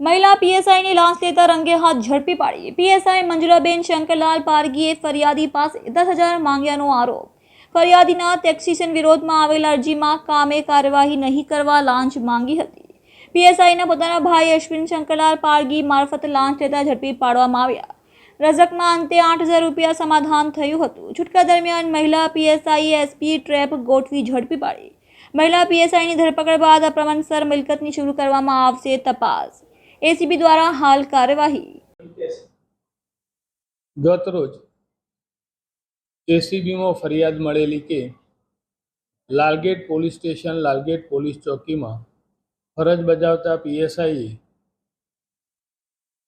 મહિલા પીએસઆઈની લાંચ લેતા રંગે હાથ ઝડપી પાડી. પીએસઆઈ મંજુલાબેન શંકરલાલ પારગીએ ફરિયાદી પાસે દસ હજાર માંગ્યાનો આરોપ. ફરિયાદીના ટેક્સીશન વિરોધમાં આવેલ અરજીમાં કામે કાર્યવાહી નહીં કરવા લાંચ માંગી હતી. પીએસઆઈના પોતાના ભાઈ અશ્વિન શંકરલાલ પારગી મારફત લાંચ લેતા ઝડપી પાડવામાં આવ્યા. રઝકમાં અંતે આઠ હજાર રૂપિયા સમાધાન થયું હતું. છૂટકા દરમિયાન મહિલા પીએસઆઈ એસપી ટ્રેપ ગોઠવી ઝડપી પાડી. મહિલા પીએસઆઈની ધરપકડ બાદ અપ્રમાણસર મિલકતની શરૂ કરવામાં આવશે તપાસ. એસીબી દ્વારા હાલ કાર્યવાહી ગત રોજ એસીબીમાં ફરિયાદ મળેલી કે Lalgate police station, Lalgate police ચોકીમાં ફરજ બજાવતા પીએસઆઈએ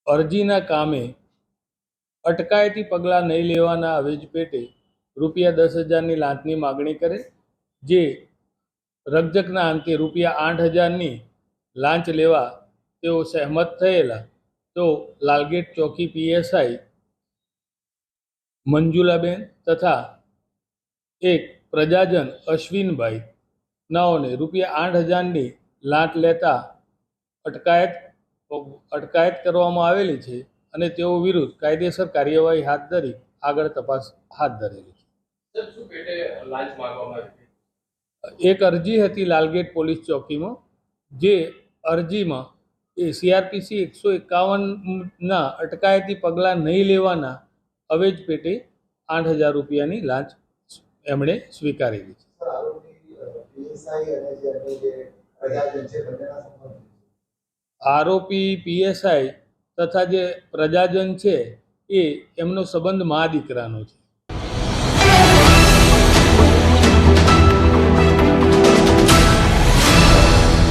અરજીના કામે અટકાયતી પગલાં નહીં લેવાના અવેજ પેટે રૂપિયા દસ હજારની લાંચની માગણી કરે, જે રકજકના અંતે રૂપિયા આઠ હજારની લાંચ લેવા તેઓ સહેમત થયેલા. તો લાલગેટ ચોકી પીએસઆઈ મંજુલાબેન તથા એક પ્રજાજન અશ્વિનભાઈ નાઓને રૂપિયા આઠ હજારની લાંચ લેતા અટકાયત અટકાયત કરવામાં આવેલી છે અને તેઓ વિરુદ્ધ કાયદેસર કાર્યવાહી હાથ ધરી આગળ તપાસ હાથ ધરેલી છે. એક અરજી હતી લાલગેટ પોલીસ ચોકીમાં જે અરજીમાં એ સીઆરપીસી એકસો એકાવનના અટકાયતી પગલાં નહીં લેવાના અવેજ પેટે આઠ હજાર રૂપિયાની લાંચ એમણે સ્વીકારેલી છે. આરોપી પીએસઆઈ તથા જે પ્રજાજન છે એ એમનો સંબંધ મા દીકરાનો છે.